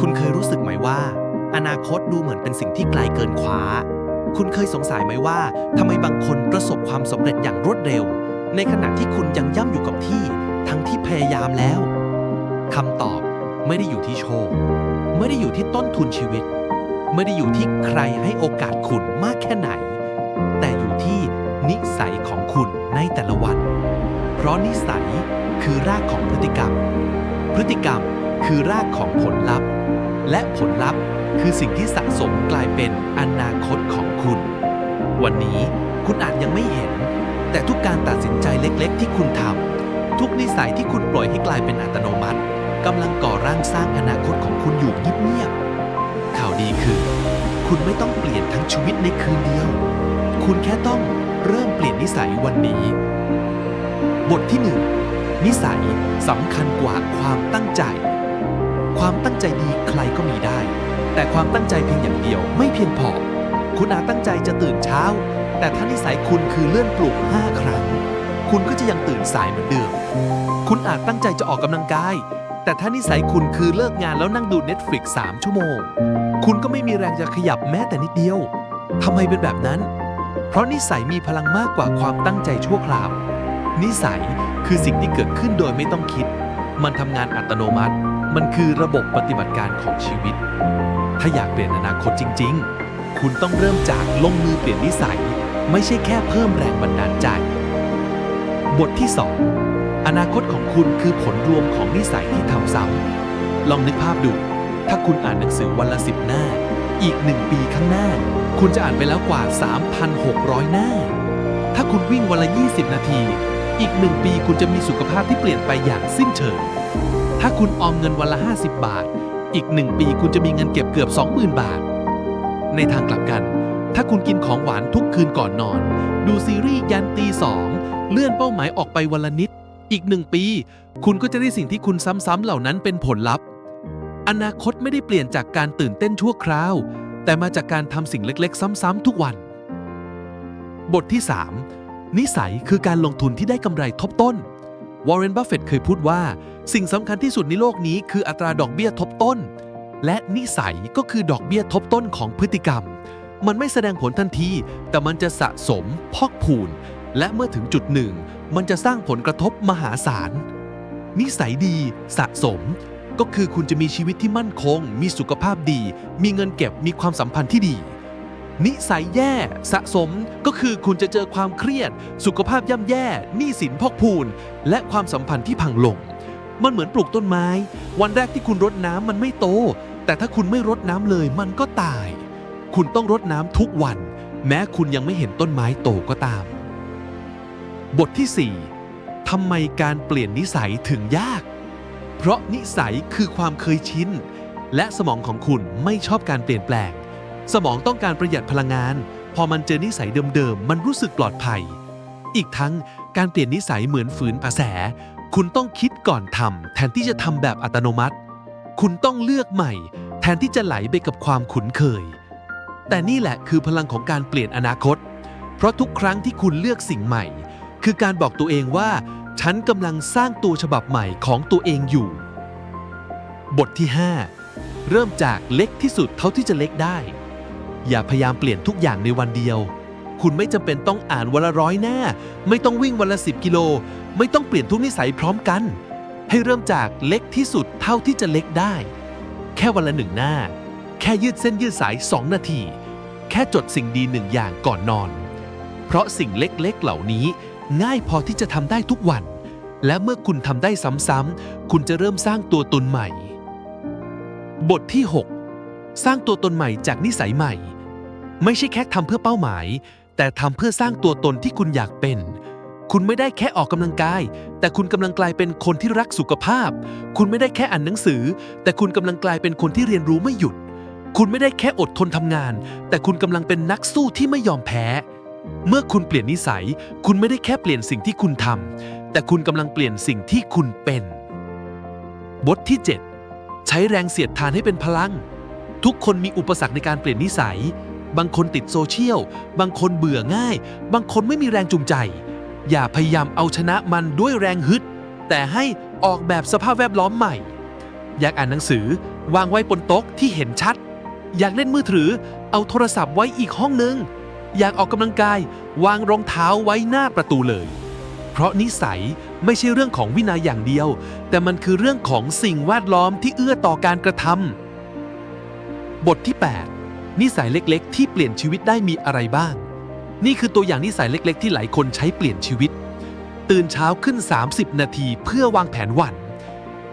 คุณเคยรู้สึกไหมว่า อนาคตดูเหมือนเป็นสิ่งที่ไกลเกินคว้าคุณเคยสงสัยไหมว่าทำไมบางคนประสบความสำเร็จอย่างรวดเร็ว ในขณะที่คุณยังย่ำอยู่กับที่ ทั้งที่พยายามแล้วคำตอบไม่ได้อยู่ที่โชค ไม่ได้อยู่ที่ต้นทุนชีวิต ไม่ได้อยู่ที่ใครให้โอกาสคุณมากแค่ไหน แต่อยู่ที่นิสัยของคุณในแต่ละวัน เพราะนิสัยคือรากของพฤติกรรม พฤติกรรมคือรากของผลลัพธ์ และผลลัพธ์คือสิ่งที่สะสมกลายเป็นอนาคตของคุณ วันนี้คุณอาจยังไม่เห็น แต่ทุกการตัดสินใจเล็กๆ ที่คุณทำทุกนิสัยที่คุณปล่อยให้กลายเป็นอัตโนมัติกำลังก่อร่างสร้างอนาคตของคุณอยู่เงียบๆข่าวดีคือ คุณไม่ต้องเปลี่ยนทั้งชีวิตในคืนเดียว คุณแค่ต้องเริ่มเปลี่ยนนิสัยวันนี้ บทที่หนึ่งนิสัยสำคัญกว่าความตั้งใจ ความตั้งใจดีใครก็มีได้ แต่ความตั้งใจเพียงอย่างเดียวไม่เพียงพอ คุณอาจตั้งใจจะตื่นเช้า แต่ถ้านิสัยคุณคือเลื่อนปลุก5ครั้ง คุณก็จะยังตื่นสายเหมือนเดิม คุณอาจตั้งใจจะออกกำลังกาย แต่ถ้านิสัยคุณคือเลิกงานแล้วนั่งดู Netflix 3 ชั่วโมง คุณก็ไม่มีแรงจะขยับแม้แต่นิดเดียวทำไมเป็นแบบนั้น เพราะนิสัยมีพลังมากกว่าความตั้งใจชั่วคราว นิสัยคือสิ่งที่เกิดขึ้นโดยไม่ต้องคิด มันทำงานอัตโนมัติ มันคือระบบปฏิบัติการของชีวิต ถ้าอยากเปลี่ยนอนาคตจริง ๆ คุณต้องเริ่มจากลงมือเปลี่ยนนิสัย ไม่ใช่แค่เพิ่มแรงบันดาลใจ บทที่ 2 อนาคตของคุณคือผลรวมของนิสัยที่ทำซ้ำลองนึกภาพดู ถ้าคุณอ่านหนังสือวันละสิบหน้า อีกหนึ่งปีข้างหน้า คุณจะอ่านไปแล้วกว่า 3,600 หน้า ถ้าคุณวิ่งวันละ 20 นาที อีกหนึ่งปีคุณจะมีสุขภาพที่เปลี่ยนไปอย่างสิ้นเชิง ถ้าคุณออมเงินวันละ 50 บาท อีกหนึ่งปีคุณจะมีเงินเก็บเกือบ 20,000 บาท ในทางกลับกัน ถ้าคุณกินของหวานทุกคืนก่อนนอน ดูซีรีส์ยันตีสองเลื่อนเป้าหมายออกไปวันละนิด อีกหนึ่งปี คุณก็จะได้สิ่งที่คุณซ้ำๆเหล่านั้นเป็นผลลัพธ์ อนาคตไม่ได้เปลี่ยนจากการตื่นเต้นชั่วคราว แต่มาจากการทำสิ่งเล็กๆ ซ้ำๆทุกวัน บทที่ 3 นิสัยคือการลงทุนที่ได้กำไรทบต้น วอร์เรน บัฟเฟตต์เคยพูดว่า สิ่งสำคัญที่สุดในโลกนี้คืออัตราดอกเบี้ยทบต้น และนิสัยก็คือดอกเบี้ยทบต้นของพฤติกรรม มันไม่แสดงผลทันที แต่มันจะสะสม พอกพูน และเมื่อถึงจุดหนึ่ง มันจะสร้างผลกระทบมหาศาล นิสัยดีสะสม ก็คือคุณจะมีชีวิตที่มั่นคง มีสุขภาพดี มีเงินเก็บมีความสัมพันธ์ที่ดี นิสัยแย่ สะสมก็คือคุณจะเจอความเครียด สุขภาพย่ำแย่หนี้สินพอกพูน และความสัมพันธ์ที่พังลง มันเหมือนปลูกต้นไม้ วันแรกที่คุณรดน้ำมันไม่โต แต่ถ้าคุณไม่รดน้ำเลยมันก็ตาย คุณต้องรดน้ำทุกวัน แม้คุณยังไม่เห็นต้นไม้โตก็ตาม บทที่ 4ทำไมการเปลี่ยนนิสัยถึงยาก เพราะนิสัยคือความเคยชินและสมองของคุณไม่ชอบการเปลี่ยนแปลง สมองต้องการประหยัดพลังงาน พอมันเจอนิสัยเดิมๆ มันรู้สึกปลอดภัย อีกทั้งการเปลี่ยนนิสัยเหมือนฝืนกระแส คุณต้องคิดก่อนทำแทนที่จะทำแบบอัตโนมัติ คุณต้องเลือกใหม่ แทนที่จะไหลไปกับความคุ้นเคย แต่นี่แหละคือพลังของการเปลี่ยนอนาคต เพราะทุกครั้งที่คุณเลือกสิ่งใหม่ คือการบอกตัวเองว่า ฉันกำลังสร้างตัวฉบับใหม่ของตัวเองอยู่ บทที่ 5 เริ่มจากเล็กที่สุดเท่าที่จะเล็กได้ อย่าพยายามเปลี่ยนทุกอย่างในวันเดียว คุณไม่จำเป็นต้องอ่านวันละร้อยหน้า ไม่ต้องวิ่งวันละ10กิโล ไม่ต้องเปลี่ยนทุกนิสัยพร้อมกัน ให้เริ่มจากเล็กที่สุดเท่าที่จะเล็กได้ แค่วันละหนึ่งหน้า แค่ยืดเส้นยืดสาย 2 นาที แค่จดสิ่งดีหนึ่งอย่างก่อนนอน เพราะสิ่งเล็กๆเหล่านี้ ง่ายพอที่จะทำได้ทุกวัน และเมื่อคุณทำได้ซ้ำๆคุณจะเริ่มสร้างตัวตนใหม่ บทที่ 6 สร้างตัวตนใหม่จากนิสัยใหม่ ไม่ใช่แค่ทำเพื่อเป้าหมาย แต่ทำเพื่อสร้างตัวตนที่คุณอยากเป็น คุณไม่ได้แค่ออกกำลังกาย แต่คุณกำลังกลายเป็นคนที่รักสุขภาพ คุณไม่ได้แค่อ่านหนังสือ แต่คุณกำลังกลายเป็นคนที่เรียนรู้ไม่หยุด คุณไม่ได้แค่อดทนทำงาน แต่คุณกำลังเป็นนักสู้ที่ไม่ยอมแพ้ เมื่อคุณเปลี่ยนนิสัย คุณไม่ได้แค่เปลี่ยนสิ่งที่คุณทำแต่คุณกำลังเปลี่ยนสิ่งที่คุณเป็น บทที่ 7 ใช้แรงเสียดทานให้เป็นพลัง ทุกคนมีอุปสรรคในการเปลี่ยนนิสัย บางคนติดโซเชียล บางคนเบื่อง่าย บางคนไม่มีแรงจูงใจ อย่าพยายามเอาชนะมันด้วยแรงฮึด แต่ให้ออกแบบสภาพแวดล้อมใหม่ อยากอ่านหนังสือวางไว้บนโต๊ะที่เห็นชัด อยากเล่นมือถือ เอาโทรศัพท์ไว้อีกห้องนึง อยากออกกำลังกาย วางรองเท้าไว้หน้าประตูเลย เพราะนิสัยไม่ใช่เรื่องของวินัยอย่างเดียว แต่มันคือเรื่องของสิ่งแวดล้อมที่เอื้อต่อการกระทำ บทที่ 8 นิสัยเล็กๆ ที่เปลี่ยนชีวิตได้มีอะไรบ้าง นี่คือตัวอย่างนิสัยเล็กๆ ที่หลายคนใช้เปลี่ยนชีวิต ตื่นเช้าขึ้น 30 นาทีเพื่อวางแผนวัน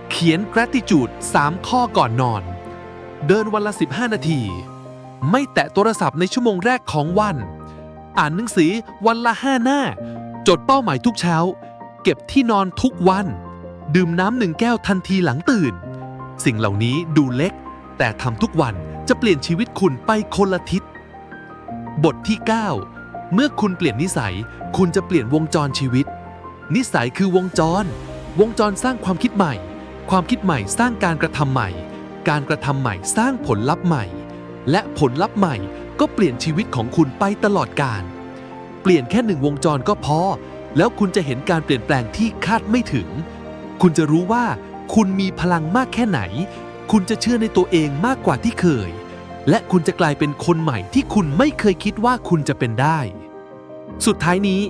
เขียน gratitude 3 ข้อก่อนนอน เดินวันละ 15 นาที ไม่แตะโทรศัพท์ในชั่วโมงแรกของวัน อ่านหนังสือวันละ 5 หน้า จดเป้าหมายทุกเช้า เก็บที่นอนทุกวัน ดื่มน้ำหนึ่งแก้วทันทีหลังตื่น สิ่งเหล่านี้ดูเล็ก แต่ทำทุกวัน จะเปลี่ยนชีวิตคุณไปคนละทิศ บทที่ 9 เมื่อคุณเปลี่ยนนิสัย คุณจะเปลี่ยนวงจรชีวิต นิสัยคือวงจร วงจรสร้างความคิดใหม่ ความคิดใหม่สร้างการกระทำใหม่ การกระทำใหม่สร้างผลลัพธ์ใหม่ และผลลัพธ์ใหม่ก็เปลี่ยนชีวิตของคุณไปตลอดกาลเปลี่ยนแค่หนึ่งวงจรก็พอ แล้วคุณจะเห็นการเปลี่ยนแปลงที่คาดไม่ถึง คุณจะรู้ว่าคุณมีพลังมากแค่ไหน คุณจะเชื่อในตัวเองมากกว่าที่เคย และคุณจะกลายเป็นคนใหม่ที่คุณไม่เคยคิดว่าคุณจะเป็นได้ สุดท้ายนี้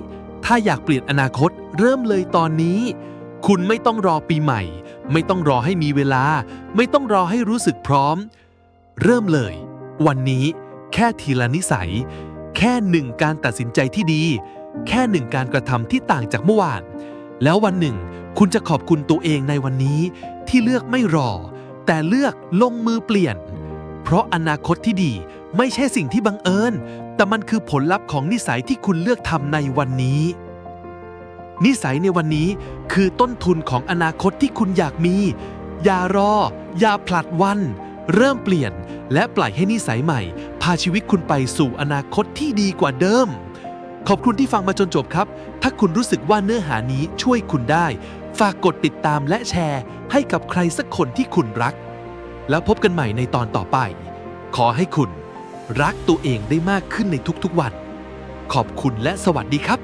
ถ้าอยากเปลี่ยนอนาคตเริ่มเลยตอนนี้ คุณไม่ต้องรอปีใหม่ ไม่ต้องรอให้มีเวลา ไม่ต้องรอให้รู้สึกพร้อม เริ่มเลย วันนี้ แค่ทีละนิสัย แค่หนึ่งการตัดสินใจที่ดี แค่หนึ่งการกระทำที่ต่างจากเมื่อวาน แล้ววันหนึ่ง คุณจะขอบคุณตัวเองในวันนี้ที่เลือกไม่รอ แต่เลือกลงมือเปลี่ยน เพราะอนาคตที่ดีไม่ใช่สิ่งที่บังเอิญ แต่มันคือผลลัพธ์ของนิสัยที่คุณเลือกทำในวันนี้ นิสัยในวันนี้คือต้นทุนของอนาคตที่คุณอยากมี อย่ารอ อย่าผลัดวัน เริ่มเปลี่ยน และปล่อยให้นิสัยใหม่ พาชีวิตคุณไปสู่อนาคตที่ดีกว่าเดิม ขอบคุณที่ฟังมาจนจบครับ ถ้าคุณรู้สึกว่าเนื้อหานี้ช่วยคุณได้ ฝากกดติดตามและแชร์ ให้กับใครสักคนที่คุณรัก แล้วพบกันใหม่ในตอนต่อไป ขอให้คุณ รักตัวเองได้มากขึ้นในทุกๆวัน ขอบคุณและสวัสดีครับ